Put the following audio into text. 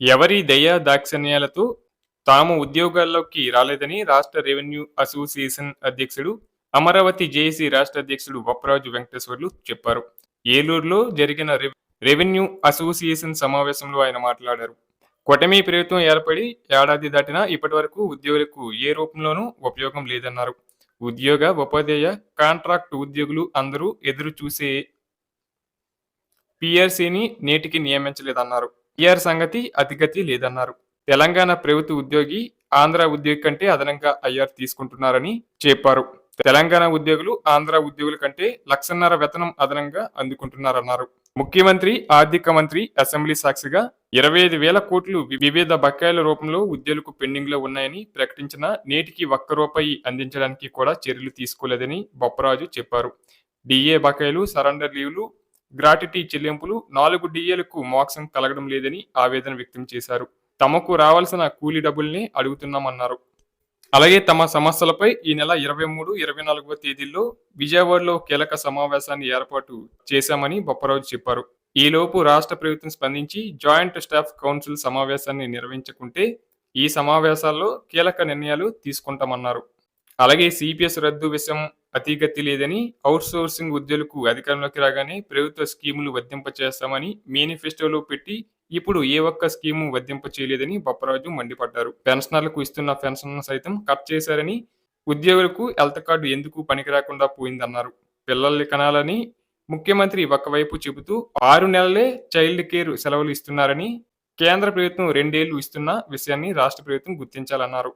ఎవరి దయా దాక్షిణ్యాలతో తాము ఉద్యోగాల్లోకి రాలేదని రాష్ట్ర రెవెన్యూ అసోసియేషన్ అధ్యక్షుడు అమరావతి జేఏసీ రాష్ట్ర అధ్యక్షుడు బొప్పరాజు వెంకటేశ్వర్లు చెప్పారు. ఏలూరులో జరిగిన రెవ్- రెవెన్యూ అసోసియేషన్ సమావేశంలో ఆయన మాట్లాడారు. కొటమి ప్రభుత్వం ఏర్పడి ఏడాది దాటినా ఇప్పటి వరకు ఉద్యోగులకు ఏ రూపంలోనూ ఉపయోగం లేదన్నారు. ఉద్యోగ ఉపాధ్యాయ కాంట్రాక్ట్ ఉద్యోగులు అందరూ ఎదురు చూసే పిఆర్సీని నేటికి నియమించలేదన్నారు. టీఆర్ సంగతి అతిగతి లేదన్నారు. తెలంగాణ ప్రభుత్వ ఉద్యోగి ఆంధ్ర ఉద్యోగి కంటే అదనంగా ఐఆర్ తీసుకుంటున్నారని చెప్పారు. తెలంగాణ ఉద్యోగులు ఆంధ్ర ఉద్యోగుల కంటే లక్షన్నర వేతనం అదనంగా అందుకుంటున్నారన్నారు. ముఖ్యమంత్రి ఆర్థిక మంత్రి అసెంబ్లీ సాక్షిగా ఇరవై ఐదు వేల కోట్లు వివిధ బకాయిల రూపంలో ఉద్యోగులకు పెండింగ్లో ఉన్నాయని ప్రకటించిన నేటికి ఒక్క రూపాయి అందించడానికి కూడా చర్యలు తీసుకోలేదని బొప్పరాజు చెప్పారు. డిఏ బకాయిలు సరెండర్ లీవ్లు గ్రాటిటీ చెల్లింపులు నాలుగు డిఏలకు మోక్షం కలగడం లేదని ఆవేదన వ్యక్తం చేశారు. తమకు రావాల్సిన కూలీ డబ్బుల్ని అడుగుతున్నామన్నారు. అలాగే తమ సమస్యలపై ఈ నెల ఇరవై మూడు ఇరవై నాలుగవ తేదీల్లో విజయవాడలో కీలక సమావేశాన్ని ఏర్పాటు చేశామని బొప్పరాజు చెప్పారు. ఈలోపు రాష్ట్ర ప్రభుత్వం స్పందించి జాయింట్ స్టాఫ్ కౌన్సిల్ సమావేశాన్ని నిర్వహించకుంటే ఈ సమావేశాల్లో కీలక నిర్ణయాలు తీసుకుంటామన్నారు. అలాగే సిపిఎస్ రద్దు విషయం అతీగతి లేదని అవుట్సోర్సింగ్ ఉద్యోగులకు అధికారంలోకి రాగానే ప్రభుత్వ స్కీములు వర్తింప చేస్తామని మేనిఫెస్టోలో పెట్టి ఇప్పుడు ఏ ఒక్క స్కీము వర్తింప చేయలేదని బొప్పరాజు మండిపడ్డారు. పెన్షనర్లకు ఇస్తున్న పెన్షన్ సైతం కట్ చేశారని ఉద్యోగులకు హెల్త్ కార్డు ఎందుకు పనికి రాకుండా పోయిందన్నారు. పిల్లల్ని కనాలని ముఖ్యమంత్రి ఒకవైపు చెబుతూ ఆరు నెలలే చైల్డ్ కేర్ సెలవులు ఇస్తున్నారని కేంద్ర ప్రభుత్వం రెండేళ్ళు ఇస్తున్న విషయాన్ని రాష్ట్ర ప్రభుత్వం గుర్తించాలన్నారు.